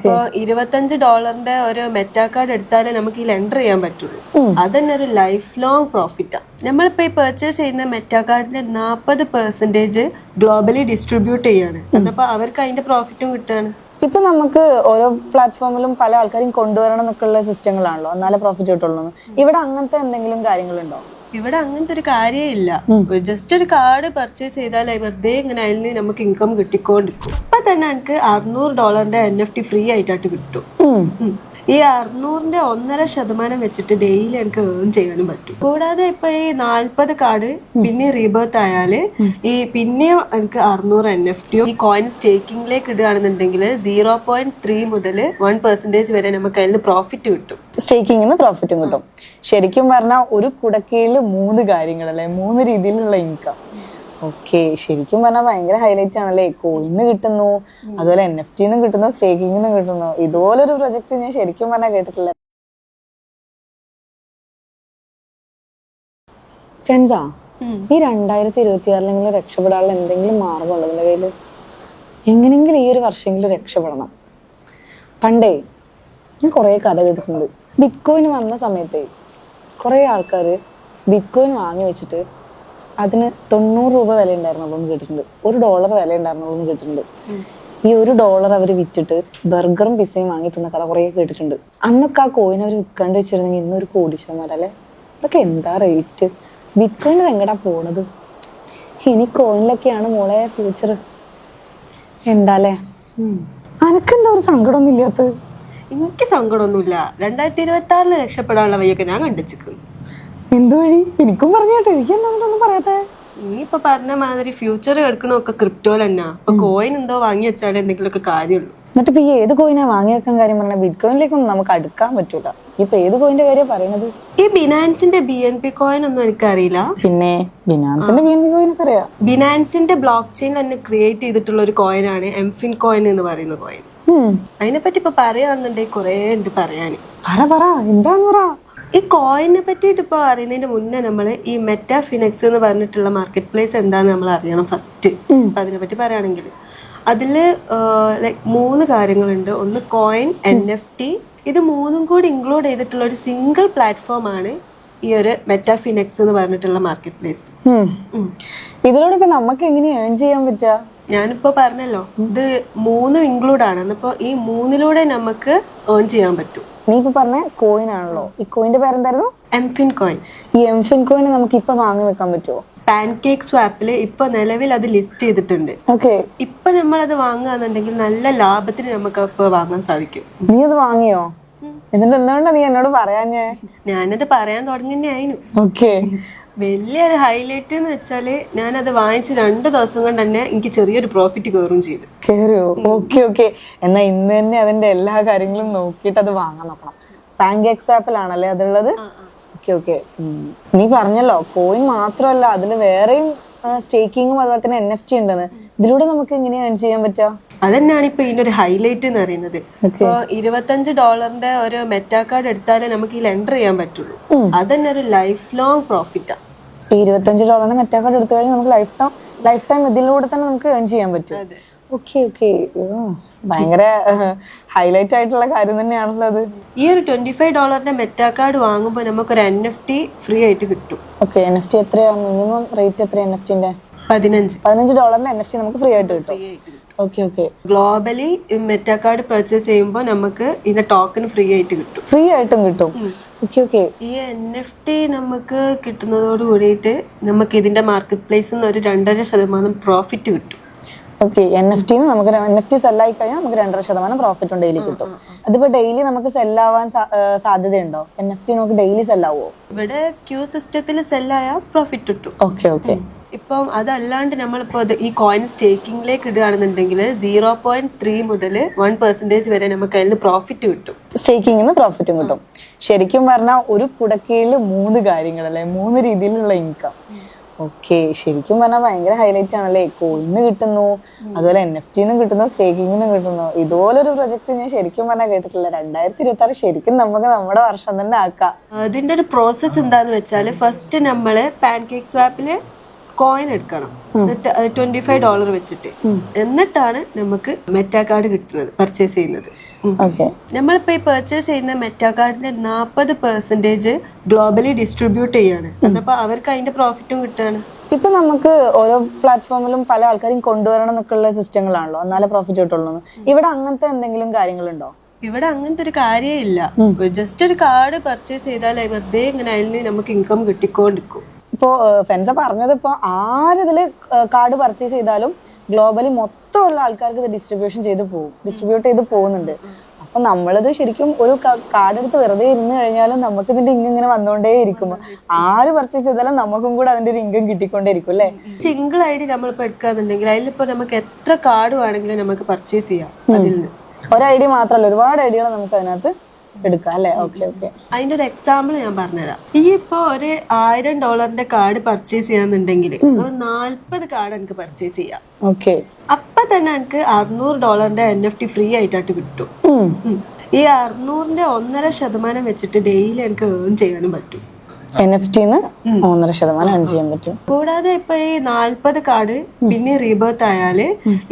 ഇപ്പൊ ഇരുപത്തഞ്ച് ഡോളറിന്റെ ഒരു മെറ്റാ കാർഡ് എടുത്താലേ നമുക്ക് ഇതിൽ എന്റർ ചെയ്യാൻ പറ്റുള്ളൂ. അത് തന്നെ ഒരു ലൈഫ് ലോങ് പ്രോഫിറ്റാ നമ്മളിപ്പോ ഈ പർച്ചേസ് ചെയ്യുന്ന മെറ്റാ കാർഡിന്റെ നാൽപ്പത് പെർസെന്റേജ് ഗ്ലോബലി ഡിസ്ട്രിബ്യൂട്ട് ചെയ്യാണ്. എന്നപ്പോ അവർക്ക് അതിന്റെ പ്രോഫിറ്റും കിട്ടുകയാണ്. ഇപ്പൊ നമുക്ക് ഓരോ പ്ലാറ്റ്ഫോമിലും പല ആൾക്കാരും കൊണ്ടുവരണം എന്നൊക്കെയുള്ള സിസ്റ്റങ്ങളാണല്ലോ എന്നാലേ പ്രോഫിറ്റ് കിട്ടുള്ളൂ ഇവിടെ അങ്ങനത്തെ എന്തെങ്കിലും കാര്യങ്ങളുണ്ടോ? ഇവിടെ അങ്ങനത്തെ ഒരു കാര്യമില്ല ജസ്റ്റ് ഒരു കാർഡ് പർച്ചേസ് ചെയ്താൽ വെറുതെ ഇങ്ങനെ അതിൽ നിന്ന് നമുക്ക് ഇൻകം കിട്ടിക്കൊണ്ടിരിക്കും. തന്നെ എനിക്ക് അറുന്നൂറ് ഡോളറിന്റെ എൻ എഫ് ടി ഫ്രീ ആയിട്ടായിട്ട് കിട്ടും. ഈ അറുന്നൂറിന്റെ ഒന്നര ശതമാനം വെച്ചിട്ട് ഡെയിലി എനിക്ക് ഏൺ ചെയ്യാനും പറ്റും. കൂടാതെ ഇപ്പൊ ഈ നാല്പത് കാർഡ് പിന്നെ റീബേർത്ത് ആയാൽ ഈ പിന്നെയും എനിക്ക് അറുന്നൂറ് എൻ എഫ് ടിയും ഈ കോയിൻ സ്റ്റേക്കിംഗിലേക്ക് ഇടുകയാണെന്നുണ്ടെങ്കിൽ സീറോ പോയിന്റ് ത്രീ മുതൽ വൺ പെർസെന്റേജ് വരെ നമുക്ക് അതിൽ പ്രോഫിറ്റ് കിട്ടും. സ്റ്റേക്കിങ്ങിന്ന് പ്രോഫിറ്റും കിട്ടും. ശരിക്കും പറഞ്ഞാൽ ഒരു കുടക്കീഴിൽ മൂന്ന് കാര്യങ്ങളല്ലേ? മൂന്ന് രീതിയിലുള്ള ഇൻകം ഓക്കെ ശരിക്കും പറഞ്ഞാൽ ഭയങ്കര ഹൈലൈറ്റ് ആണല്ലേ? കോയിന്ന് കിട്ടുന്നു അതുപോലെ എൻ എഫ് ടിന്ന് കിട്ടുന്നു സ്റ്റേക്കിംഗ് കിട്ടുന്നു. ഇതുപോലൊരു പ്രൊജക്ട് ഞാൻ ശരിക്കും പറഞ്ഞാൽ കേട്ടിട്ടില്ല. ഫെൻസാ ഈ രണ്ടായിരത്തി ഇരുപത്തി ആറിലെങ്കിലും രക്ഷപ്പെടാനുള്ള എന്തെങ്കിലും മാർഗമുണ്ടോ നിന്റെ കയ്യിൽ? എങ്ങനെങ്കിലും ഈ ഒരു വർഷമെങ്കിലും രക്ഷപ്പെടണം. പണ്ടേ ഞാൻ കുറേ കഥ കേട്ടിട്ടുണ്ട്. ബിറ്റ്കോയിൻ വന്ന സമയത്തെ കുറേ ആൾക്കാർ ബിറ്റ്കോയിൻ വാങ്ങി വെച്ചിട്ട് അതിന് തൊണ്ണൂറ് രൂപ വില ഉണ്ടായിരുന്നുള്ളൂ എന്ന് കേട്ടിട്ടുണ്ട്. ഒരു ഡോളർ വില ഉണ്ടായിരുന്നുള്ളൂ എന്ന് കേട്ടിട്ടുണ്ട്. ഈ ഒരു ഡോളർ അവർ വിറ്റിട്ട് ബർഗറും പിസയും വാങ്ങി തിന്ന കഥ കുറേ കേട്ടിട്ടുണ്ട്. അന്നൊക്കെ ആ കോയിൻ അവർ വിൽക്കാണ്ട് വെച്ചിരുന്നെങ്കിൽ ഇന്നൊരു കോടീശ്വരന്മാരല്ലേ അതൊക്കെ എന്താ റേറ്റ് വിൽക്കേണ്ടത് എങ്ങടാ പോണത്? ഇനി കോയിനിലൊക്കെയാണ് മോളെ ഫ്യൂച്ചർ എന്താല്ലേ അനക്കെന്താ ഒരു സങ്കടമൊന്നും ഇല്ലാത്തത്? എനിക്ക് സങ്കടമൊന്നുമില്ല. രണ്ടായിരത്തി ഇരുപത്തി ആറിൽ രക്ഷപ്പെടാനുള്ള വഴിയൊക്കെ ഞാൻ കണ്ടിച്ചിരിക്കുന്നു എന്ത് വഴി എനിക്കും പറഞ്ഞോട്ടെ എനിക്ക് എന്താണെന്നൊന്നും നീ ഇപ്പൊ പറഞ്ഞ മാതിരി ഫ്യൂച്ചർ കേൾക്കണൊക്കെ ക്രിപ്റ്റോ തന്നെ. അപ്പൊ കോയിൻ എന്തോ വാങ്ങി വെച്ചാലേ എന്തെങ്കിലുമൊക്കെ കാര്യമുള്ളൂ. എന്നിട്ട് ഇപ്പൊ ഈ ഏത് കോയിനാ വാങ്ങി വെക്കാൻ കാര്യം പറഞ്ഞാൽ ബിറ്റ് കോയിനിലേക്കൊന്നും നമുക്ക് അടുക്കാൻ പറ്റൂല. ഇപ്പൊ ഏത് കോയിന്റെ കാര്യം പറയുന്നത് ഈ ബിനാൻസിന്റെ ബി എൻ പി കോയിൻ ഒന്നും എനിക്കറിയില്ല. പിന്നെ ബിനാൻസിന്റെ ബി എൻ പി കോയിൻ അറിയാം? ബിനാൻസിന്റെ ബ്ലോക്ക് ചെയിൻ തന്നെ ക്രിയേറ്റ് ചെയ്തിട്ടുള്ള ഒരു കോയിനാണ് എംഫിൻ കോയിൻ എന്ന് പറയുന്ന കോയിൻ അതിനെ അതിനെപ്പറ്റി ഇപ്പൊ പറയുകയാണെന്നുണ്ടെങ്കിൽ കുറേ ഉണ്ട് പറയാൻ. പറ പറ. എന്താന്ന് പറ? ഈ കോയിനെ പറ്റിയിട്ട് ഇപ്പോൾ അറിയുന്നതിന്റെ മുന്നേ നമ്മൾ ഈ മെറ്റാഫിനെക്സ് എന്ന് പറഞ്ഞിട്ടുള്ള മാർക്കറ്റ് പ്ലേസ് എന്താന്ന് നമ്മൾ അറിയണം ഫസ്റ്റ് അപ്പൊ അതിനെപ്പറ്റി പറയുകയാണെങ്കിൽ അതിൽ ലൈക്ക് മൂന്ന് കാര്യങ്ങളുണ്ട്. ഒന്ന് കോയിൻ എൻ എഫ് ടി ഇത് മൂന്നും കൂടി ഇൻക്ലൂഡ് ചെയ്തിട്ടുള്ള ഒരു സിംഗിൾ പ്ലാറ്റ്ഫോം ആണ് ഈ ഒരു മെറ്റാഫിനെക്സ് എന്ന് പറഞ്ഞിട്ടുള്ള മാർക്കറ്റ് പ്ലേസ്. ഇതിലൂടെ ഇപ്പൊ നമുക്ക് എങ്ങനെ ഏൺ ചെയ്യാൻ പറ്റുക ഞാനിപ്പോ പറഞ്ഞല്ലോ ഇത് മൂന്നും ഇൻക്ലൂഡ് ആണ്. എന്നിപ്പോ ഈ മൂന്നിലൂടെ നമുക്ക് ഏൺ ചെയ്യാൻ പറ്റും. നീ ഇപ്പൊ പറഞ്ഞ കോയിൻ ആണല്ലോ. ഈ കോയിന്റെ പേരെന്തായിരുന്നു? എംഫിൻ കോയിൻ ഈ എംഫിൻ കോയിൻ നമുക്ക് ഇപ്പൊ വാങ്ങി വെക്കാൻ പറ്റുമോ പാൻകേക്ക് സ്വാപ്പിൽ ഇപ്പൊ നിലവിൽ അത് ലിസ്റ്റ് ചെയ്തിട്ടുണ്ട്. ഓക്കെ ഇപ്പൊ നമ്മൾ അത് വാങ്ങുകയാണെന്നുണ്ടെങ്കിൽ നല്ല ലാഭത്തിന് നമുക്ക് ഇപ്പൊ വാങ്ങാൻ സാധിക്കും. നീ അത് വാങ്ങിയോ? എന്നിട്ട് എന്തുകൊണ്ടാ നീ എന്നോട് പറയാഞ്ഞേ? ഞാനത് പറയാൻ തുടങ്ങുന്നതായിരുന്നു ഓക്കെ വലിയൊരു ഹൈലൈറ്റ് എന്ന് വെച്ചാൽ ഞാനത് വാങ്ങിച്ച് രണ്ട് ദിവസം കൊണ്ട് തന്നെ എനിക്ക് ചെറിയൊരു പ്രോഫിറ്റ് കയറും ചെയ്തു. കയറിയോ ഓക്കെ ഓക്കെ. എന്നാ ഇന്ന് തന്നെ അതിന്റെ എല്ലാ കാര്യങ്ങളും നോക്കിയിട്ട് അത് വാങ്ങാൻ നോക്കണം. പാൻകേക്ക് സ്വാപ്പിലാണല്ലേ അതുള്ളത്? Okay okay. നീ പറഞ്ഞല്ലോ കോയിൻ മാത്രമല്ല അതിൽ വേറെയും സ്റ്റേക്കിങ്ങും അതുപോലെ തന്നെ എൻ എഫ് ടി ഉണ്ടെന്ന്. ഇതിലൂടെ നമുക്ക് എങ്ങനെയാ earn ചെയ്യാൻ പറ്റുക അതന്നെയാണ് ഇപ്പൊ ഇതിന്റെ ഒരു ഹൈലൈറ്റ് എന്ന് പറയുന്നത്. ഇപ്പൊ ഇരുപത്തഞ്ച് ഡോളറിന്റെ ഒരു മെറ്റാ കാർഡ് എടുത്താലേ നമുക്ക് ഇതിൽ എന്റർ ചെയ്യാൻ പറ്റുള്ളൂ. അതന്നെ ഒരു ലൈഫ് ലോങ് പ്രോഫിറ്റാ ഈ ഇരുപത്തഞ്ച് ഡോളറിന് മെറ്റാ കാർഡ് എടുത്തു കഴിഞ്ഞാൽ നമുക്ക് ലൈഫ് ടൈം ലൈഫ് ടൈം ഇതിലൂടെ തന്നെ നമുക്ക് ഏൺ ചെയ്യാൻ പറ്റും. ഓക്കെ ഓക്കെ ഭയങ്കര ഹൈലൈറ്റ് ആയിട്ടുള്ള കാര്യം തന്നെയാണല്ലോ അത്. ഈ ഒരു ട്വന്റി ഫൈവ് ഡോളറിന്റെ മെറ്റാ കാർഡ് വാങ്ങുമ്പോൾ നമുക്ക് ഒരു എൻ എഫ് ടി ഫ്രീ ആയിട്ട് കിട്ടും. ഓക്കെ എൻ എഫ് ടി എത്രയാണ് മിനിമം റേറ്റ് എത്രയാണ് എൻ എഫ് ടിന്റെ പതിനഞ്ച്. പതിനഞ്ച് ഡോളറിന്റെ എൻ എഫ് ടി നമുക്ക് ഫ്രീ ആയിട്ട് കിട്ടും. Okay okay globally meta card purchase ചെയ്യുമ്പോൾ നമുക്ക് ഇതിന്റെ ടോക്കൺ ഫ്രീ ആയിട്ട് കിട്ടും. ഫ്രീ ആയിട്ടും കിട്ടും. ഓക്കെ ഓക്കെ ഈ എൻ എഫ് ടി നമുക്ക് കിട്ടുന്നതോട് കൂടിയിട്ട് നമുക്ക് ഇതിന്റെ മാർക്കറ്റ് പ്ലേസിൽ നിന്ന് ഒരു രണ്ടര ശതമാനം പ്രോഫിറ്റ് കിട്ടും. ഓക്കെ എൻ എഫ് ടി നമുക്ക് എൻ എഫ് ടി സെല്ലായി കഴിഞ്ഞാൽ നമുക്ക് രണ്ടര ശതമാനം പ്രോഫിറ്റ് ഡെയിലി കിട്ടും. അതിപ്പോ ഡെയിലി നമുക്ക് സെല്ലാവാൻ സാധ്യതയുണ്ടോ? എൻ എഫ് ടി നമുക്ക് ഡെയിലി സെല്ലാവോ ഇവിടെ ക്യൂ സിസ്റ്റത്തിൽ സെല്ലായ പ്രോഫിറ്റ് കിട്ടും. ഓക്കെ ഓക്കെ ഇപ്പം അതല്ലാണ്ട് നമ്മളിപ്പോൾ ഇത് ഈ കോയിൻ സ്റ്റേക്കിംഗിലേക്ക് ഇടുകയാണെന്നുണ്ടെങ്കിൽ സീറോ പോയിന്റ് ത്രീ മുതൽ വൺ പെർസെന്റേജ് വരെ നമുക്ക് അതിൽ നിന്ന് പ്രോഫിറ്റ് കിട്ടും. സ്റ്റേക്കിങ്ങിന്ന് പ്രോഫിറ്റും കിട്ടും. ശരിക്കും പറഞ്ഞാൽ ഒരു കുടക്കീഴിൽ മൂന്ന് കാര്യങ്ങളല്ലേ മൂന്ന് രീതിയിലുള്ള ഇൻകം ഓക്കെ ശരിക്കും പറഞ്ഞാൽ ഭയങ്കര ഹൈലൈറ്റ് ആണല്ലേ? കോയിന്ന് കിട്ടുന്നു അതുപോലെ എൻ എഫ് ടിന്നും കിട്ടുന്നു സ്റ്റേക്കിങ്ങിനും കിട്ടുന്നു. ഇതുപോലൊരു പ്രൊജക്ട് ഞാൻ ശരിക്കും പറഞ്ഞാൽ കേട്ടിട്ടില്ല. രണ്ടായിരത്തി ഇരുപത്തി ആറ് ശരിക്കും നമുക്ക് നമ്മുടെ വർഷം തന്നെ ആക്കാം. അതിന്റെ ഒരു പ്രോസസ് എന്താന്ന് വെച്ചാൽ ഫസ്റ്റ് നമ്മൾ പാൻകേക്ക് സ്വാപ്പിൽ കോയിൻ എടുക്കണം. എന്നിട്ട് ട്വന്റി ഫൈവ് ഡോളർ വെച്ചിട്ട്. എന്നിട്ടാണ് നമുക്ക് മെറ്റാ കാർഡ് കിട്ടുന്നത് പർച്ചേസ് ചെയ്യുന്നത്. നമ്മളിപ്പോ ഈ പർച്ചേസ് ചെയ്യുന്ന മെറ്റാ കാർഡിന്റെ നാൽപ്പത് പെർസെന്റേജ് ഗ്ലോബലി ഡിസ്ട്രിബ്യൂട്ട് ചെയ്യാണ്. എന്നപ്പോ അവർക്ക് അതിന്റെ പ്രോഫിറ്റും കിട്ടുകയാണ്. ഇപ്പൊ നമുക്ക് ഓരോ പ്ലാറ്റ്ഫോമിലും പല ആൾക്കാരും കൊണ്ടുവരണം എന്നൊക്കെയുള്ള സിസ്റ്റങ്ങളാണല്ലോ എന്നാലേ പ്രോഫിറ്റ് കിട്ടുള്ളൂ ഇവിടെ അങ്ങനത്തെ എന്തെങ്കിലും കാര്യങ്ങളുണ്ടോ? ഇവിടെ അങ്ങനത്തെ ഒരു കാര്യമില്ല ജസ്റ്റ് ഒരു കാർഡ് പർച്ചേസ് ചെയ്താൽ വെറുതെ ഇങ്ങനെ അതിൽ നിന്ന് നമുക്ക് ഇൻകം കിട്ടിക്കൊണ്ടിരിക്കും. ഇപ്പോ ഫെൻസ പറഞ്ഞത് ഇപ്പൊ ആരിതിൽ കാർഡ് പർച്ചേസ് ചെയ്താലും ഗ്ലോബലി മൊത്തമുള്ള ആൾക്കാർക്ക് ഇത് ഡിസ്ട്രിബ്യൂഷൻ ചെയ്ത് പോകും ഡിസ്ട്രിബ്യൂട്ട് ചെയ്ത് പോകുന്നുണ്ട്. അപ്പൊ നമ്മളത് ശരിക്കും ഒരു കാർഡ് എടുത്ത് വെറുതെ ഇരുന്ന് കഴിഞ്ഞാലും നമുക്ക് ഇതിന്റെ ഇൻകം ഇങ്ങനെ വന്നുകൊണ്ടേ ഇരിക്കും. ആര് പർച്ചേസ് ചെയ്താലും നമുക്കും കൂടെ അതിന്റെ ഒരു ഇൻകം കിട്ടിക്കൊണ്ടേ ഇരിക്കും അല്ലേ? സിംഗിൾ ആയിട്ട് നമ്മളിപ്പോ എടുക്കാന്നുണ്ടെങ്കിൽ അതിലിപ്പോ നമുക്ക് എത്ര കാർഡ് വേണമെങ്കിലും നമുക്ക് പർച്ചേസ് ചെയ്യാം അതിൽ നിന്ന്. ഒരു ഐഡിയ മാത്രമല്ല ഒരുപാട് ഐഡിയകൾ നമുക്ക് അതിനകത്ത് എടുക്കാം അല്ലേ? ഓക്കെ ഓക്കെ അതിന്റെ ഒരു എക്സാമ്പിൾ ഞാൻ പറഞ്ഞുതരാം. ഈ ഇപ്പൊ ഒരു ആയിരം ഡോളറിന്റെ കാർഡ് പർച്ചേസ് ചെയ്യാന്നുണ്ടെങ്കിൽ നമ്മൾ നാല്പത് കാർഡ് എനിക്ക് പർച്ചേസ് ചെയ്യാം. ഓക്കെ അപ്പൊ തന്നെ എനിക്ക് അറുന്നൂറ് ഡോളറിന്റെ എൻ എഫ് ടി ഫ്രീ ആയിട്ടായിട്ട് കിട്ടും. ഈ അറുന്നൂറിന്റെ ഒന്നര ശതമാനം വെച്ചിട്ട് ഡെയിലി എനിക്ക് ഏൺ ചെയ്യാനും പറ്റും. എൻ എഫ് ടിന്ന് ഒന്നര ശതമാനം ചെയ്യാൻ പറ്റും. കൂടാതെ ഇപ്പൊ ഈ നാല്പത് കാർഡ് പിന്നെ റീബേർത്ത് ആയാൽ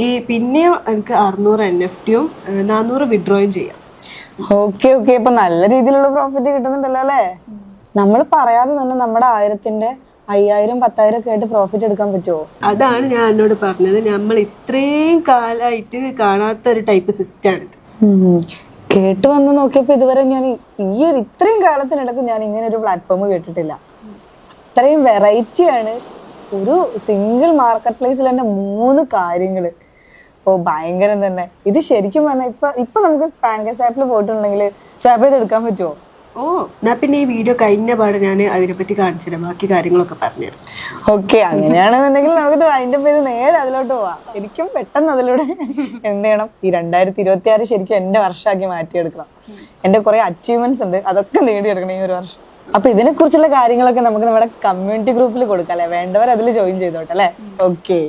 ഈ പിന്നെയും എനിക്ക് അറുന്നൂറ് എൻ എഫ് ടിയും നാനൂറ് വിഡ്രോയും ചെയ്യാം. Okay okay. ഇപ്പൊ നല്ല രീതിയിലുള്ള പ്രോഫിറ്റ് കിട്ടുന്നുണ്ടല്ലോ അല്ലേ? നമ്മൾ പറയാതെ തന്നെ നമ്മുടെ ആയിരത്തിന്റെ അയ്യായിരം പത്തായിരം ഒക്കെ ആയിട്ട് പ്രോഫിറ്റ് എടുക്കാൻ പറ്റുമോ അതാണ് ഞാൻ എന്നോട് പറഞ്ഞത്. നമ്മൾ ഇത്രയും കാലമായിട്ട് കാണാത്ത ഒരു ടൈപ്പ് സിസ്റ്റാണിത് കേട്ട് വന്ന് നോക്കിയപ്പോ ഇതുവരെ ഞാൻ ഈ- ഒരു ഇത്രയും കാലത്തിനിടക്ക് ഞാൻ ഇങ്ങനെ ഒരു പ്ലാറ്റ്ഫോം കേട്ടിട്ടില്ല. അത്രയും വെറൈറ്റി ആണ്. ഒരു സിംഗിൾ മാർക്കറ്റ് പ്ലേസിൽ തന്നെ മൂന്ന് കാര്യങ്ങൾ. ഓ ഭയങ്കരം തന്നെ. ഇത് ശരിക്കും പറഞ്ഞാൽ ഇപ്പൊ ഇപ്പൊ നമുക്ക് പാങ്കസ് ആപ്പിൽ പോയിട്ടുണ്ടെങ്കിൽ സ്വാപ്പ് ചെയ്ത് എടുക്കാൻ പറ്റുമോ ഓ എന്നാ പിന്നെ ഈ വീഡിയോ കഴിഞ്ഞ പാട് ഞാൻ അതിനെപ്പറ്റി കാണിച്ചു തരാം. ബാക്കി കാര്യങ്ങളൊക്കെ പറഞ്ഞു ഓക്കെ അങ്ങനെയാണെന്നുണ്ടെങ്കിൽ നമുക്ക് അതിന്റെ പേര് നേരെ അതിലോട്ട് പോവാം. ശരിക്കും പെട്ടെന്ന് അതിലൂടെ എന്ത് ചെയ്യണം? ഈ രണ്ടായിരത്തി ഇരുപത്തി ആറ് ശരിക്കും എന്റെ വർഷമാക്കി മാറ്റിയെടുക്കണം. എന്റെ കുറെ അച്ചീവ്മെന്റ്സ് ഉണ്ട്. അതൊക്കെ നേടിയെടുക്കണം ഈ ഒരു വർഷം. അപ്പൊ ഇതിനെ കുറിച്ചുള്ള കാര്യങ്ങളൊക്കെ നമുക്ക് നമ്മുടെ കമ്മ്യൂണിറ്റി ഗ്രൂപ്പിൽ കൊടുക്കാം അല്ലെ? വേണ്ടവർ അതിൽ ജോയിൻ ചെയ്തോട്ടെ അല്ലെ? ഓക്കെ